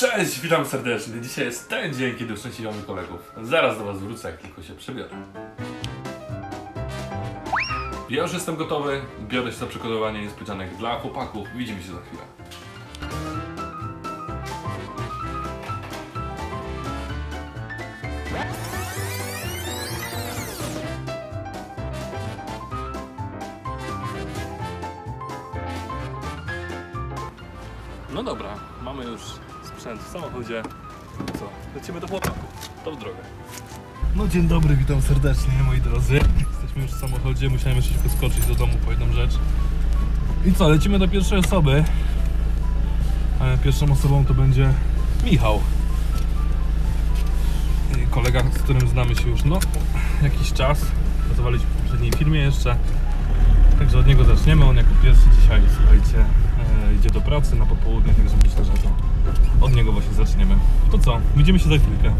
Cześć, witam serdecznie. Dzisiaj jest ten dzień, kiedy uszczęśliwiamy kolegów. Zaraz do Was wrócę, jak tylko się przebiorę. Ja już jestem gotowy, biorę się za przygotowanie niespodzianek dla chłopaków. Widzimy się za chwilę. No dobra, mamy już sprzęt w samochodzie. Co? Lecimy do chłopaków. To w drogę. No dzień dobry, witam serdecznie moi drodzy. Jesteśmy już w samochodzie, musiałem jeszcze tylko skoczyć do domu po jedną rzecz. I co, lecimy do pierwszej osoby. E, Pierwszą osobą to będzie Michał. E, Kolega, z którym znamy się już no jakiś czas. Pracowaliśmy w poprzedniej firmie jeszcze. Także od niego zaczniemy. On jako pierwszy dzisiaj, słuchajcie, e, idzie do pracy na popołudnie, także myślę, że to od niego właśnie zaczniemy. To co, widzimy się za chwilkę.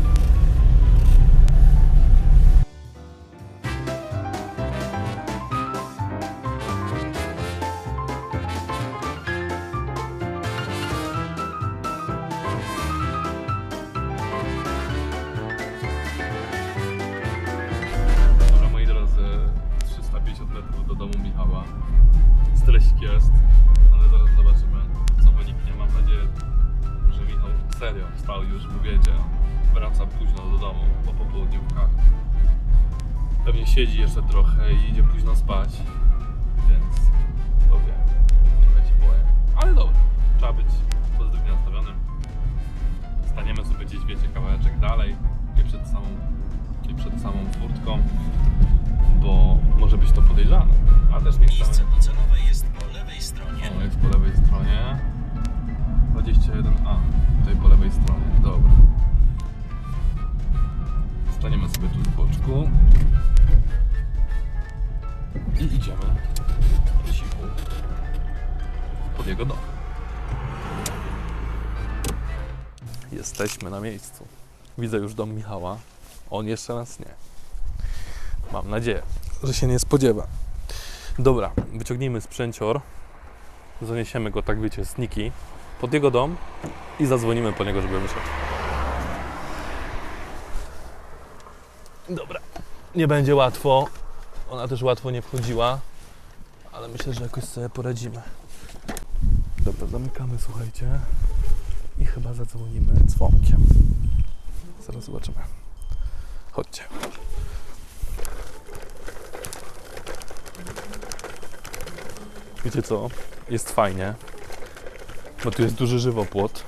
Wstał już, bo wiecie, wraca późno do domu po popołudniówkach. Pewnie siedzi jeszcze trochę i idzie późno spać, więc to wiem, trochę się boję. Ale dobra, trzeba być pozytywnie nastawionym. Staniemy sobie gdzieś, wiecie, kawałeczek dalej, nie przed samą i przed samą furtką, bo może być to podejrzane. A też nie chcemy. Miejsce docelowe jest po lewej stronie. O, jest po lewej stronie. 21A, Jesteśmy na miejscu. Widzę już dom Michała. On jeszcze nas nie. Mam nadzieję, że się nie spodziewa. Dobra, wyciągnijmy sprzęcior. Zaniesiemy go, tak wiecie, z Niki pod jego dom i zadzwonimy po niego, żeby wyszedł. Dobra, nie będzie łatwo. Ona też łatwo nie wchodziła, ale myślę, że jakoś sobie poradzimy. Dobra, zamykamy, słuchajcie. I chyba zadzwonimy dzwonkiem. Zaraz zobaczymy. Chodźcie. Wiecie co? Jest fajnie, bo tu jest duży żywopłot.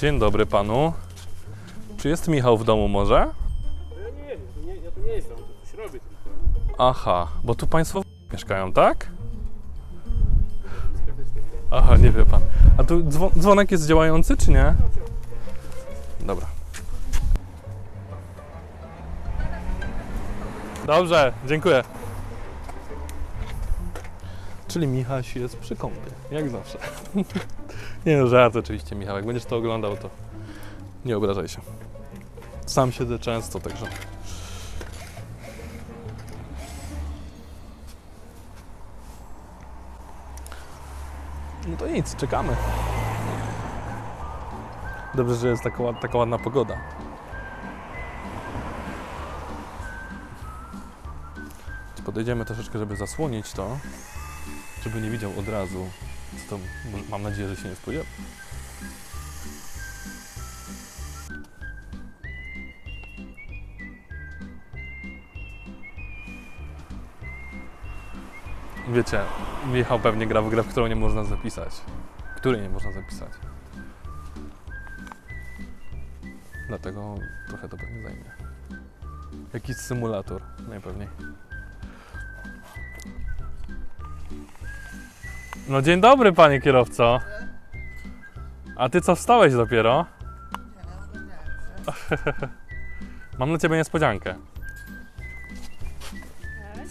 Dzień dobry panu. Czy jest Michał w domu może? Aha, bo tu państwo mieszkają, tak? Aha, nie wie pan. A tu dzwo- dzwonek jest działający, czy nie? Dobra. Dobrze, dziękuję. Czyli Michaś jest przy kąpie, jak zawsze. nie no, żart oczywiście, Michał. Jak będziesz to oglądał, to nie obrażaj się. Sam siedzę często, także... No to nic, czekamy. Dobrze, że jest taka, taka ładna pogoda. Podejdziemy troszeczkę, żeby zasłonić to, żeby nie widział od razu. Co to, mam nadzieję, że się nie spodziewa. Wiecie, Michał pewnie gra w grę, w którą nie można zapisać. Której nie można zapisać. Dlatego trochę to pewnie zajmie. Jakiś symulator, najpewniej. No dzień dobry, panie kierowco. A ty co, wstałeś dopiero? Mam dla ciebie niespodziankę.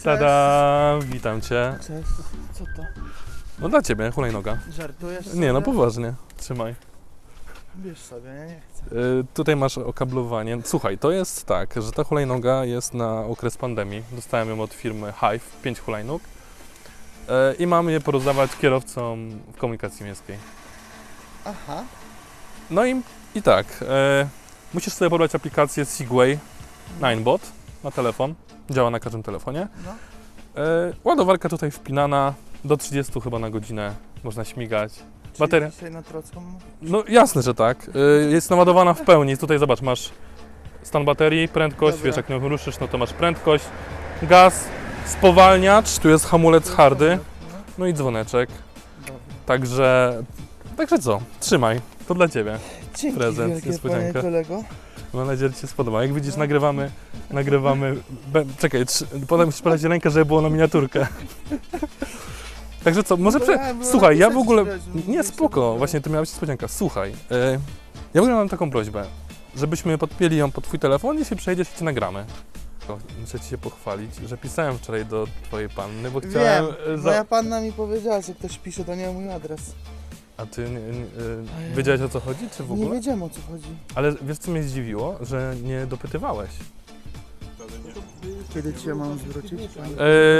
Tada! Witam cię. Cześć, co to? No dla ciebie, hulajnoga. Żartujesz? Nie, no sobie? poważnie. Trzymaj. Bierz sobie, ja nie chcę. Y, tutaj masz okablowanie. Słuchaj, to jest tak, że ta hulajnoga jest na okres pandemii. Dostałem ją od firmy Hive, 5 hulajnóg. e, i mamy je porozdawać kierowcom w komunikacji miejskiej. Aha. No i, i tak, e, musisz sobie pobrać aplikację Segway Ninebot na telefon, działa na każdym telefonie. No. E, ładowarka tutaj wpinana, do 30 chyba na godzinę można śmigać. Czyli Bateria? Dzisiaj na Trocką. No jasne, że tak. Y, Jest naładowana w pełni. Tutaj zobacz, masz stan baterii, prędkość, Dobra. wiesz jak nią ruszysz, no to masz prędkość, gaz, spowalniacz, tu jest hamulec hardy, No, i dzwoneczek. dobra. Także, także co, trzymaj, to dla Ciebie. Dzięki Prezent, wielkie, niespodzianka. panie kolego. Mam nadzieję, że Ci się spodoba. Jak widzisz, nagrywamy, nagrywamy, be, czekaj, potem musisz podać rękę, żeby było na miniaturkę. Także co, może prze... Słuchaj, ja w ogóle... Nie, spoko, właśnie to miała być niespodzianka. Słuchaj, e, ja w ogóle mam taką prośbę, żebyśmy podpięli ją pod twój telefon, jeśli przyjedziesz i ci nagramy. O, Muszę ci się pochwalić, że pisałem wczoraj do twojej panny, bo chciałem... Wiem, e, za- moja panna mi powiedziała, że ktoś pisze do niej mój adres. A ty e, wiedziałeś o co chodzi, czy w Nie ogóle? wiedziałem o co chodzi. Ale wiesz co mnie zdziwiło? Że nie dopytywałeś. Kiedy cię mam zwrócić? Pani?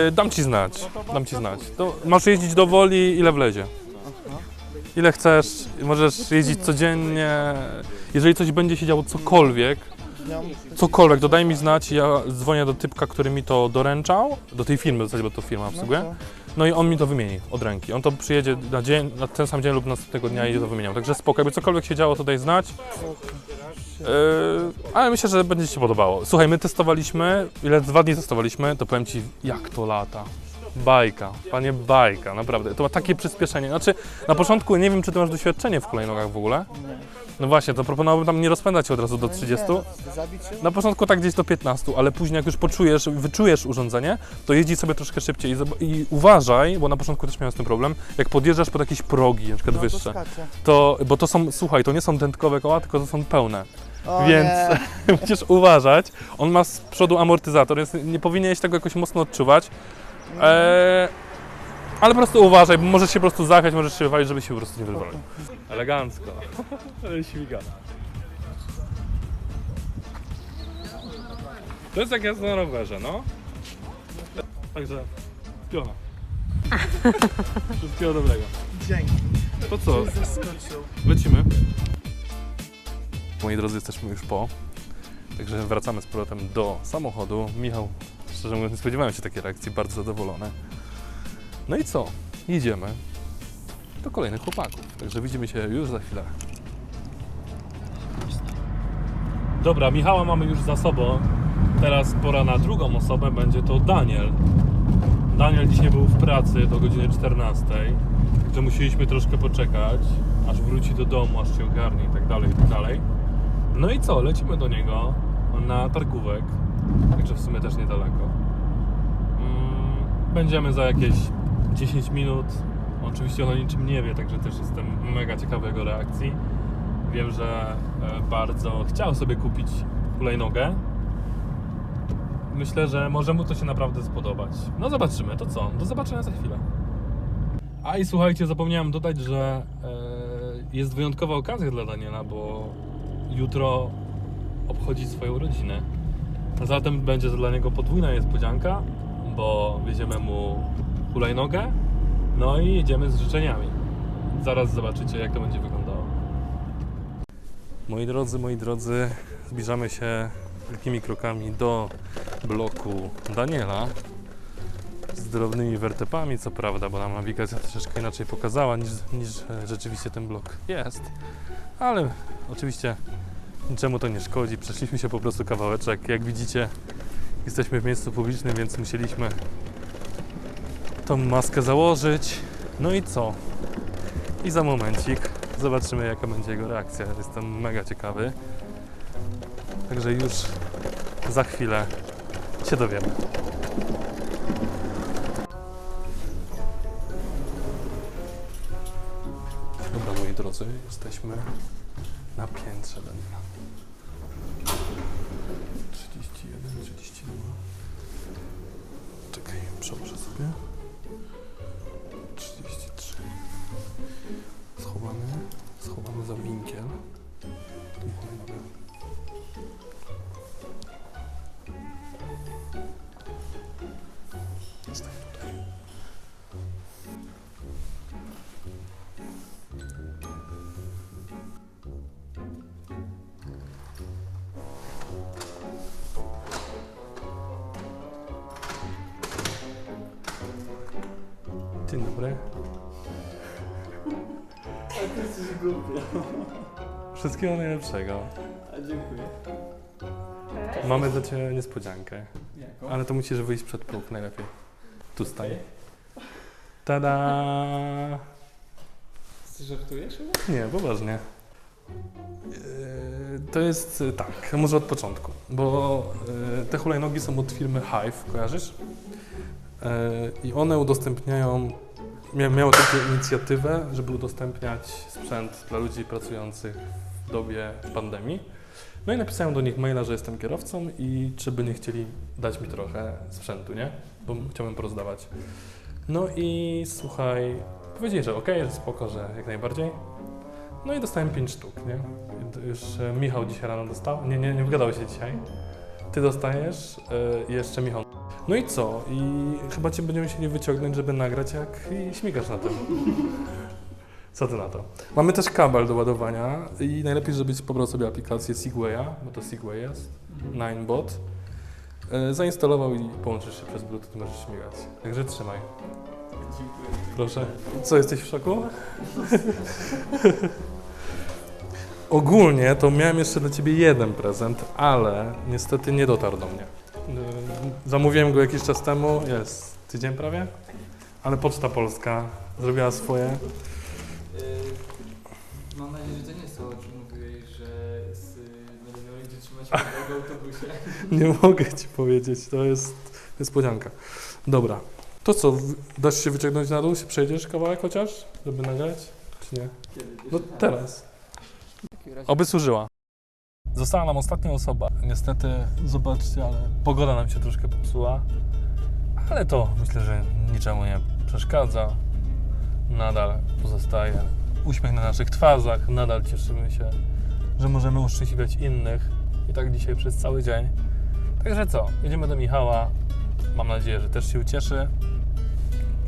E, dam ci znać, dam ci znać. To masz jeździć do woli, ile wlezie. Aha. Ile chcesz, możesz jeździć codziennie. Jeżeli coś będzie się działo, cokolwiek, cokolwiek, to daj mi znać, ja dzwonię do typka, który mi to doręczał, do tej firmy w zasadzie, bo to firma No obsługuje, co? No i on mi to wymieni od ręki. On to przyjedzie na dzień, na ten sam dzień lub następnego dnia i to wymieniał. Także spoko, jakby cokolwiek się działo, to znać. Yy, ale myślę, że będzie Ci się podobało. Słuchaj, my testowaliśmy, ile dwa dni testowaliśmy, to powiem Ci, jak to lata. Bajka, panie bajka, naprawdę. To ma takie przyspieszenie. Znaczy, na początku nie wiem, czy Ty masz doświadczenie w hulajnogach w ogóle. Nie. No właśnie, to proponowałbym tam nie rozpędzać się od razu do No 30. Nie, no, zabić się? Na początku tak gdzieś do 15, ale później jak już poczujesz, wyczujesz urządzenie, to jeździ sobie troszkę szybciej i, uważaj, bo na początku też miałem z tym problem, jak podjeżdżasz pod jakieś progi, na przykład no, to wyższe, skacze. to, bo to są, słuchaj, to nie są dętkowe koła, tylko to są pełne. O Więc- nie. Musisz uważać. On ma z przodu amortyzator, więc nie powinieneś tego jakoś mocno odczuwać. Eee, ale po prostu uważaj, bo możesz się po prostu zachać, możesz się wywalić, żeby się po prostu nie wywalić. Elegancko. Śmiga. To jest jak jazda na rowerze, no. Także piona. Wszystkiego dobrego. Dzięki. To co, lecimy. Moi drodzy, jesteśmy już po. Także wracamy z powrotem do samochodu. Michał, szczerze mówiąc, nie spodziewałem się takiej reakcji, bardzo zadowolony. No i co? Jedziemy do kolejnych chłopaków. Także widzimy się już za chwilę. Dobra, Michała mamy już za sobą. Teraz pora na drugą osobę, będzie to Daniel. Daniel dzisiaj był w pracy do godziny 14, że musieliśmy troszkę poczekać, aż wróci do domu, aż się ogarnie i tak dalej, i tak dalej. No i co, lecimy do niego na targówek, także w sumie też niedaleko. Mm, Będziemy za jakieś 10 minut. Oczywiście on o niczym nie wie, także też jestem mega ciekawy jego reakcji. Wiem, że e, bardzo chciał sobie kupić hulajnogę. Myślę, że może mu to się naprawdę spodobać. No zobaczymy, to co? Do zobaczenia za chwilę. A i słuchajcie, zapomniałem dodać, że e, jest wyjątkowa okazja dla Daniela, bo jutro obchodzi swoją rodzinę. Zatem będzie to dla niego podwójna niespodzianka, bo wieziemy mu hulajnogę, no i jedziemy z życzeniami. Zaraz zobaczycie, jak to będzie wyglądało. Moi drodzy, moi drodzy, zbliżamy się wielkimi krokami do bloku Daniela z drobnymi wertepami, co prawda, bo nam nawigacja troszeczkę inaczej pokazała niż, niż rzeczywiście ten blok jest. Ale oczywiście niczemu to nie szkodzi. Przeszliśmy się po prostu kawałeczek. Jak widzicie, jesteśmy w miejscu publicznym, więc musieliśmy tą maskę założyć. No i co? I za momencik zobaczymy, jaka będzie jego reakcja. Jestem mega ciekawy. Także już za chwilę się dowiemy. Dobra, moi drodzy, jesteśmy na piętrze Daniela. 31, 32. Czekaj, przełożę sobie. 33. Schowany, schowany za winkiel. Dobry. A ty jesteś głupia. Wszystkiego najlepszego. A dziękuję. Mamy dla Ciebie niespodziankę, Jaką? ale to musisz wyjść przed próg najlepiej. Tu staję. Tada! Ty żartujesz? Nie, poważnie. Yy, To jest yy, tak, może od początku, bo yy, te hulajnogi są od firmy Hive, kojarzysz? Yy, I one udostępniają, mia- miały taką inicjatywę, żeby udostępniać sprzęt dla ludzi pracujących w dobie pandemii. No i napisałem do nich maila, że jestem kierowcą i czy by nie chcieli dać mi trochę sprzętu, nie? Bo chciałbym porozdawać. No i słuchaj, powiedzieli, że okej, że spoko, że jak najbardziej. No i dostałem 5 sztuk, nie? Już e, Michał dzisiaj rano dostał. Nie, nie, nie wgadał się dzisiaj. Ty dostajesz, i jeszcze Michał. No i co? I chyba cię będziemy musieli wyciągnąć, żeby nagrać, jak śmigasz na tym. Co ty na to? Mamy też kabel do ładowania i najlepiej, żebyś pobrał sobie aplikację Segwaya, bo to Segway jest, Ninebot. E, Zainstalował i połączysz się przez Bluetooth, możesz śmigać. Także trzymaj. Dziękuję. Proszę. Co, jesteś w szoku? Ogólnie to miałem jeszcze dla Ciebie jeden prezent, ale niestety nie dotarł do mnie. Yy, Zamówiłem go jakiś czas temu, jest tydzień prawie, ale Poczta Polska zrobiła swoje. Yy, mam nadzieję, że to nie jest to, o czym mówiłeś, że z, miał gdzie trzymać w autobusie. Nie mogę Ci powiedzieć, to jest niespodzianka. Dobra, to co, dasz się wyciągnąć na dół, się przejdziesz kawałek chociaż, żeby nagrać, czy nie? Kiedy? No teraz. Oby służyła. Została nam ostatnia osoba. Niestety, zobaczcie, ale pogoda nam się troszkę popsuła. Ale to myślę, że niczemu nie przeszkadza. Nadal pozostaje uśmiech na naszych twarzach. Nadal cieszymy się, że możemy uszczęśliwiać innych. I tak dzisiaj przez cały dzień. Także co? Jedziemy do Michała. Mam nadzieję, że też się ucieszy.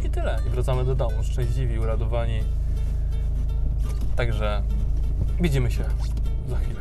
I tyle. I wracamy do domu szczęśliwi, uradowani. Także widzimy się za chwilę.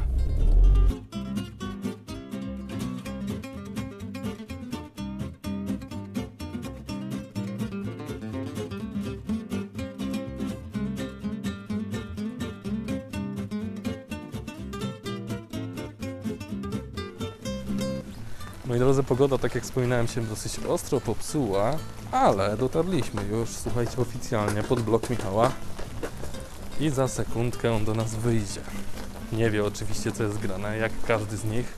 Moi drodzy, pogoda, tak jak wspominałem, się dosyć ostro popsuła, ale dotarliśmy już, słuchajcie, oficjalnie pod blok Michała i za sekundkę on do nas wyjdzie. Nie wie oczywiście, co jest grane, jak każdy z nich.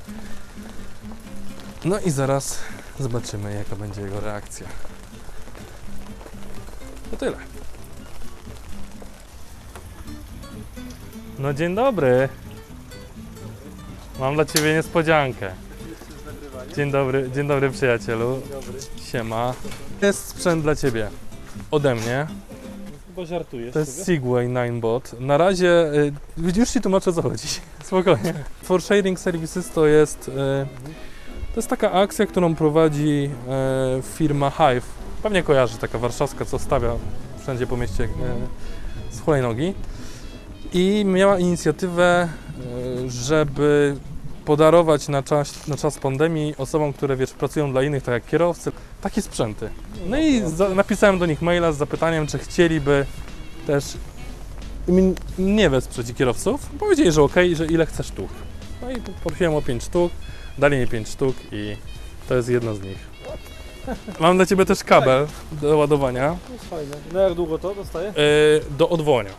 No i zaraz zobaczymy, jaka będzie jego reakcja. To tyle. No dzień dobry. Mam dla Ciebie niespodziankę. Dzień dobry, dzień dobry przyjacielu. Siema. Jest sprzęt dla Ciebie. Ode mnie. Bo żartujesz To jest? Segway Ninebot. Na razie, y, już Ci tłumaczę o co chodzi. Spokojnie. For Sharing Services to jest, y, to jest taka akcja, którą prowadzi y, firma Hive. Pewnie kojarzy, taka warszawska, co stawia wszędzie po mieście y, z hulajnogi. I miała inicjatywę, y, żeby podarować na czas, na czas pandemii osobom, które wiesz, pracują dla innych, tak jak kierowcy, takie sprzęty. No i za, napisałem do nich maila z zapytaniem, czy chcieliby też mnie wesprzeć kierowców. Powiedzieli, że ok, że ile chcesz sztuk. No i prosiłem o 5 sztuk, dali mi 5 sztuk i to jest jedna z nich. Mam dla Ciebie też kabel do ładowania To jest fajne. No jak długo to dostaję? yy, do odwołania.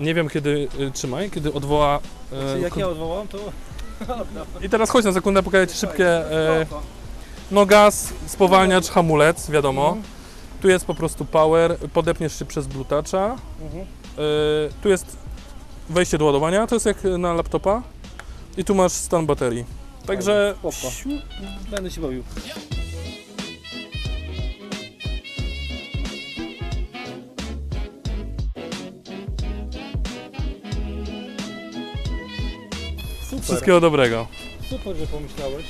Nie wiem kiedy, yy, trzymaj, kiedy odwoła... yy, Czy jak ja odwołam, to... I teraz chodź na sekundę, pokażę Ci szybkie... Yy, no gaz, spowalniacz, hamulec, wiadomo. Tu jest po prostu power, podepniesz się przez blutacza. Yy, tu jest wejście do ładowania, to jest jak na laptopa. I tu masz stan baterii. Także Spoko. Będę się bawił. Wszystkiego dobrego. Super, że pomyślałeś.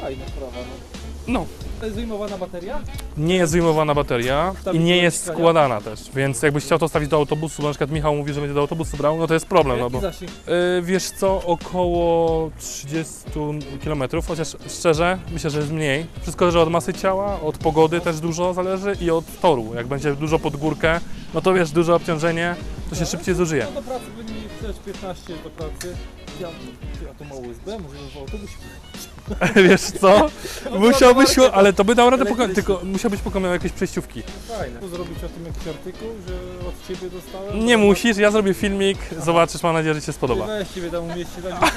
Fajna sprawa, no. No, To jest wyjmowana bateria? nie jest wyjmowana bateria i Wstawić nie do jest składana też, więc jakbyś chciał to stawić do autobusu, na przykład Michał mówi, że będzie do autobusu brał, no to jest problem, no Jaki bo... zasięg? Yy, wiesz co, około 30 km, chociaż szczerze myślę, że jest mniej. Wszystko zależy od masy ciała, od pogody też dużo zależy i od toru. Jak będzie dużo pod górkę, no to wiesz, duże obciążenie, to się szybciej zużyje. No do pracy powinni wstać 15 do pracy. Ja, a to mało USB, może w autobusie. wiesz co, musiałbyś, market. ale to by dał radę, poko- Elektryczny. tylko musiałbyś pokonać jakieś przejściówki. Fajne. Zrobić o tym jakiś artykuł, że od Ciebie dostałem? Nie musisz, ja zrobię filmik, zobaczysz, mam nadzieję, że Ci się spodoba. Weź Ciebie tam umieści, tak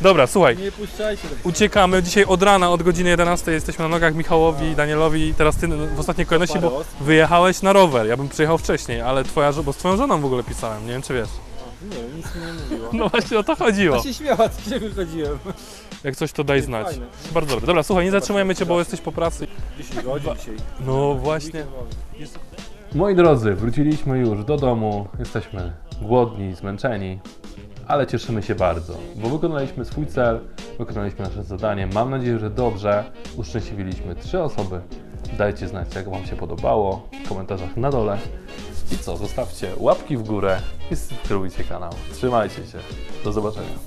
Dobra, słuchaj, nie puszczajcie. Tak. uciekamy. Dzisiaj od rana, od godziny 11 jesteśmy na nogach Michałowi, Danielowi. Teraz Ty w ostatniej kolejności, bo wyjechałeś na rower. Ja bym przyjechał wcześniej, ale twoja, bo z Twoją żoną w ogóle pisałem, nie wiem czy wiesz. Nie wiem, nic mi nie mówiło. No właśnie o to chodziło. Ja się śmiała, gdzie wychodziłem. Jak coś to daj znać. Fajne. Bardzo dobre. Dobra, słuchaj, nie zatrzymujemy Cię, bo jesteś po pracy. 10 godzin dzisiaj. No właśnie. Moi drodzy, wróciliśmy już do domu. Jesteśmy głodni, zmęczeni, ale cieszymy się bardzo, bo wykonaliśmy swój cel, wykonaliśmy nasze zadanie. Mam nadzieję, że dobrze. Uszczęśliwiliśmy trzy osoby. Dajcie znać, jak Wam się podobało w komentarzach na dole. I co, zostawcie łapki w górę i subskrybujcie kanał. Trzymajcie się. Do zobaczenia.